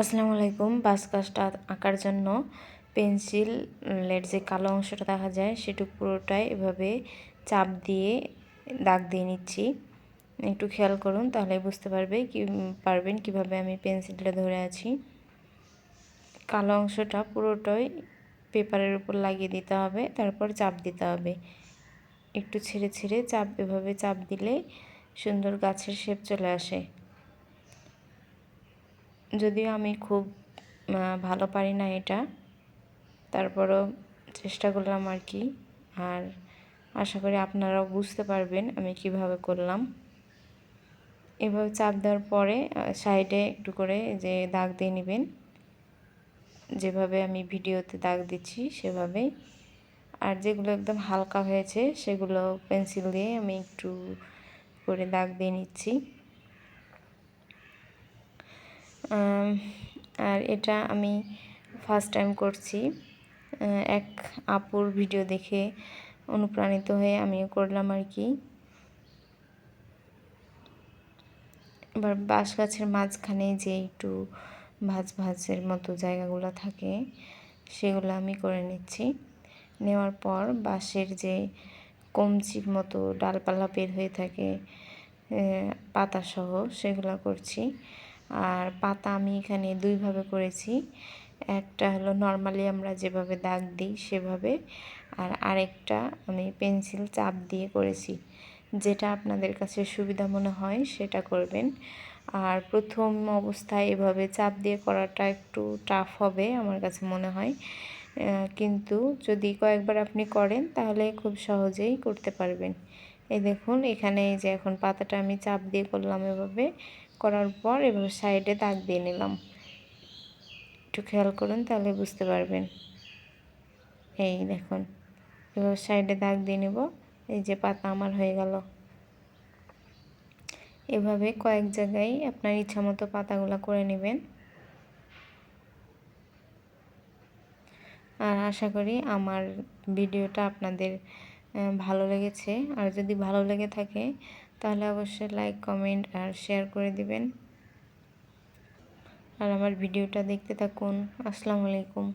আসসালামু আলাইকুম। বাস কাজটা আঁকার জন্য পেন্সিলের যে কালো অংশটা দেখা যায় সেটুকু পুরোটাই এভাবে চাপ দিয়ে দাগ দিয়ে নিচ্ছি। একটু খেয়াল করুন তাহলে বুঝতে পারবে কি, পারবেন কীভাবে আমি পেন্সিলটা ধরে আছি। কালো অংশটা পুরোটাই পেপারের উপর লাগিয়ে দিতে হবে, তারপর চাপ দিতে হবে। একটু ছেড়ে ছেড়ে চাপ, এভাবে চাপ দিলে সুন্দর গাছের শেপ চলে আসে। যদিও আমি খুব ভালো পারি না এটা, তারপরও চেষ্টা করলাম আর কি। আর আশা করি আপনারাও বুঝতে পারবেন আমি কীভাবে করলাম। এভাবে চাপ দেওয়ার পরে সাইডে একটু করে যে দাগ দিয়ে নেবেন। যেভাবে আমি ভিডিওতে দাগ দিচ্ছি সেভাবেই। আর যেগুলো একদম হালকা হয়েছে সেগুলো পেন্সিল দিয়ে আমি একটু করে দাগ দিয়ে নিচ্ছি। আর এটা আমি ফার্স্ট টাইম করছি। এক আপুর ভিডিও দেখে অনুপ্রাণিত হয়ে আমিও করলাম আর কি। এবার বাঁশ গাছের মাঝখানে যে একটু ভাজ ভাজের মতো জায়গাগুলো থাকে, সেগুলো আমি করে নিচ্ছি। নেওয়ার পর বাঁশের যে কমচির মতো ডালপালা বের হয়ে থাকে পাতাসহ সেগুলো করছি। আর পাতা আমি এখানে দুইভাবে করেছি। একটা হলো নর্মালি আমরা যেভাবে দাগ দিই সেভাবে, আর আরেকটা আমি পেন্সিল চাপ দিয়ে করেছি। যেটা আপনাদের কাছে সুবিধা মনে হয় সেটা করবেন। আর প্রথম অবস্থায় এভাবে চাপ দিয়ে করাটা একটু টাফ হবে আমার কাছে মনে হয়। কিন্তু যদি কয়েকবার আপনি করেন তাহলে খুব সহজেই করতে পারবেন। এই দেখুন, এখানে যে এখন পাতাটা আমি চাপ দিয়ে করলাম এভাবে। করার পর এভাবে সাইডে দাগ দিয়ে নিলাম। একটু খেয়াল করুন, তাহলে বুঝতে পারবেন। এই দেখুন, এবার সাইডে দাগ দিয়ে নেব। এই যে পাতা আমার হয়ে গেল। এভাবে কয়েক জায়গায় আপনার ইচ্ছা মতো পাতাগুলো করে নেবেন। আর আশা করি আমার ভিডিওটা আপনাদের ভালো লেগেছে। আর যদি ভালো লেগে থাকে তাহলে অবশ্যই লাইক কমেন্ট আর শেয়ার করে দিবেন। আর আমার ভিডিওটা দেখতে থাকুন। আসসালামু আলাইকুম।